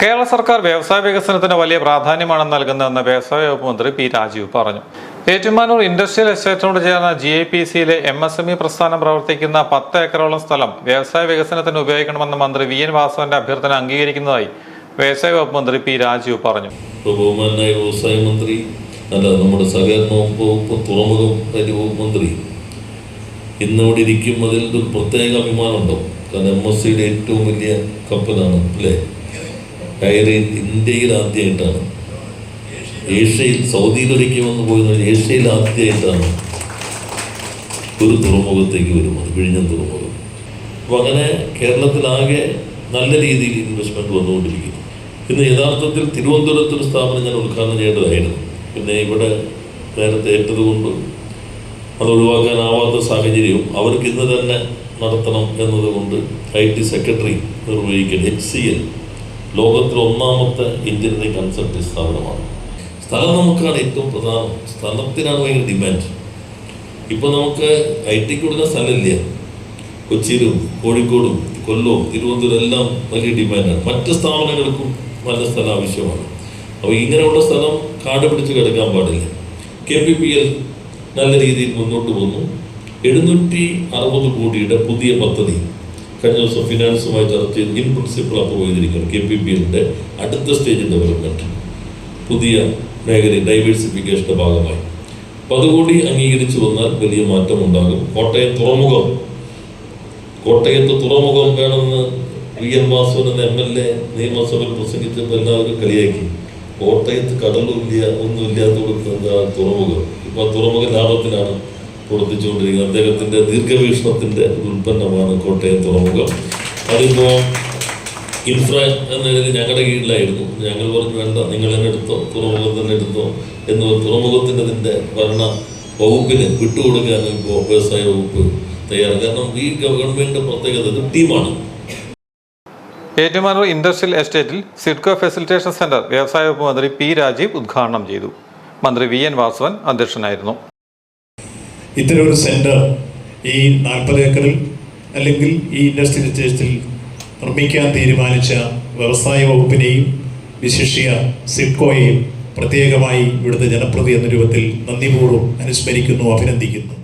കേരള സർക്കാർ വ്യവസായ വികസനത്തിന് വലിയ പ്രാധാന്യമാണ് നൽകുന്നതെന്ന് വ്യവസായ വകുപ്പ് മന്ത്രി പി രാജീവ് പറഞ്ഞു. ഏറ്റുമാനൂർ ഇൻഡസ്ട്രിയൽ എസ്റ്റേറ്റിനോട് ചേർന്ന ജി ഐ പി സിയിലെ എം എസ് എം ഇ പ്രസ്ഥാനം പ്രവർത്തിക്കുന്ന പത്ത് ഏക്കറോളം സ്ഥലം വ്യവസായ വികസനത്തിന് ഉപയോഗിക്കണമെന്ന് മന്ത്രി വി എൻ വാസവന്റെ അഭ്യർത്ഥന അംഗീകരിക്കുന്നതായി വ്യവസായ വകുപ്പ് മന്ത്രി പി രാജീവ് പറഞ്ഞു. വ്യവസായ മന്ത്രി അല്ല നമ്മുടെ മന്ത്രി. അതിൽ പ്രത്യേക കാരണം എം എസ് സിയുടെ ഏറ്റവും വലിയ കപ്പലാണ് അല്ലേ? കയറി ഇന്ത്യയിൽ ആദ്യമായിട്ടാണ്. ഏഷ്യയിൽ സൗദിയിൽ ഒരിക്കൽ വന്ന് പോയത് ഏഷ്യയിൽ ആദ്യമായിട്ടാണ് ഒരു തുറമുഖത്തേക്ക് വരുന്നത് വിഴിഞ്ഞ തുറമുഖം. അപ്പോൾ അങ്ങനെ കേരളത്തിലാകെ നല്ല രീതിയിൽ ഇൻവെസ്റ്റ്മെന്റ് വന്നുകൊണ്ടിരിക്കുന്നു. ഇന്ന് യഥാർത്ഥത്തിൽ തിരുവനന്തപുരത്ത് ഒരു സ്ഥാപനം ഞാൻ ഉദ്ഘാടനം ചെയ്യേണ്ടതായിരുന്നു. പിന്നെ ഇവിടെ നേരത്തെ ഏറ്റതുകൊണ്ട് അത് ഒഴിവാക്കാനാവാത്ത സാഹചര്യവും അവർക്ക് ഇന്ന് തന്നെ നടത്തണം എന്നതുകൊണ്ട് ഐ ടി സെക്രട്ടറി നിർവഹിക്കുന്ന എച്ച് സി എൽ ലോകത്തിലെ ഒന്നാമത്തെ എഞ്ചിനീയറിംഗ് കൺസൾട്ടി സ്ഥാപനമാണ്. സ്ഥലം നമുക്കാണ് ഏറ്റവും പ്രധാനം. സ്ഥലത്തിനാണ് ഭയങ്കര ഡിമാൻഡ് ഇപ്പോൾ നമുക്ക് ഐ ടിക്ക് കൊടുക്കുന്ന സ്ഥലമില്ല? കൊച്ചിയിലും കോഴിക്കോടും കൊല്ലവും തിരുവനന്തപുരം എല്ലാം വലിയ ഡിമാൻഡാണ് മറ്റ് സ്ഥാപനങ്ങൾക്കും നല്ല സ്ഥലം ആവശ്യമാണ്. അപ്പോൾ ഇങ്ങനെയുള്ള സ്ഥലം കാട് പിടിച്ച് കിടക്കാൻ പാടില്ല. കെ പി പി എൽ നല്ല രീതിയിൽ മുന്നോട്ട് വന്നു എഴുന്നൂറ്റി അറുപത് കോടിയുടെ പുതിയ പദ്ധതി. കഴിഞ്ഞ ദിവസം ഫിനാൻസുമായി ചർച്ച ചെയ്ത് ഇൻ പ്രിൻസിപ്പിൾ അപ്രൂവ് ചെയ്തിരിക്കുകയാണ്. കെ പി ബി എല്ലിന്റെ അടുത്ത സ്റ്റേജ് ഡെവലപ്മെന്റ് പുതിയ മേഖലയിൽ ഡൈവേഴ്സിഫിക്കേഷന്റെ ഭാഗമായി. അപ്പോൾ അതുകൂടി അംഗീകരിച്ചു വന്നാൽ വലിയ മാറ്റം ഉണ്ടാകും കോട്ടയം തുറമുഖം. കോട്ടയത്ത് തുറമുഖം വേണമെന്ന് വി എൻ വാസവൻ എന്ന എം എൽ എ നിയമസഭയിൽ പ്രസംഗിച്ചപ്പോൾ എല്ലാവരും കളിയാക്കി. കോട്ടയത്ത് കടലുമില്ല ഒന്നും ഇല്ലാത്ത കൊടുക്കുന്ന തുറമുഖം? ഇപ്പോൾ തുറമുഖ ലാഭത്തിലാണ്. പ്രവർത്തിച്ചുകൊണ്ടിരിക്കുന്നത് അദ്ദേഹത്തിന്റെ ദീർഘവീക്ഷണത്തിന്റെ ഉൽപ്പന്നമാണ് കോട്ടയം തുറമുഖം. അതിപ്പോ ഇൻഫ്ര എന്നുള്ളത് ഞങ്ങളുടെ കീഴിലായിരുന്നു. ഞങ്ങൾ പറഞ്ഞു വേണ്ട നിങ്ങൾ തന്നെ എടുത്തോ തുറമുഖം തന്നെ എടുത്തോ എന്ന് തുറമുഖത്തിന്റെ ഭരണ വകുപ്പിന് വിട്ടുകൊടുക്കാൻ ഇപ്പോൾ വ്യവസായ വകുപ്പ് തയ്യാറാണ്. കാരണം ഈ ഗവൺമെന്റ് പ്രത്യേകത ഒരു ടീമാണ്. ഏറ്റുമാനൂർ ഇൻഡസ്ട്രിയൽ എസ്റ്റേറ്റിൽ സിഡ്കോ ഫെസിലിറ്റേഷൻ സെന്റർ വ്യവസായ വകുപ്പ് മന്ത്രി പി രാജീവ് ഉദ്ഘാടനം ചെയ്തു. മന്ത്രി വി എൻ വാസവൻ അധ്യക്ഷനായിരുന്നു. ഇത്തരം ഒരു സെന്റർ ഈ നാൽപ്പത് ഏക്കറിൽ അല്ലെങ്കിൽ ഈ ഇൻഡസ്ട്രി എസ്റ്റേറ്റിൽ നിർമ്മിക്കാൻ തീരുമാനിച്ച വ്യവസായ വകുപ്പിനെയും വിശിഷ്യ സിഡ്കോയെയും പ്രത്യേകമായി ഇവിടുത്തെ ജനപ്രതി എന്ന രൂപത്തിൽ നന്ദിപൂർവം അനുസ്മരിക്കുന്നു അഭിനന്ദിക്കുന്നു.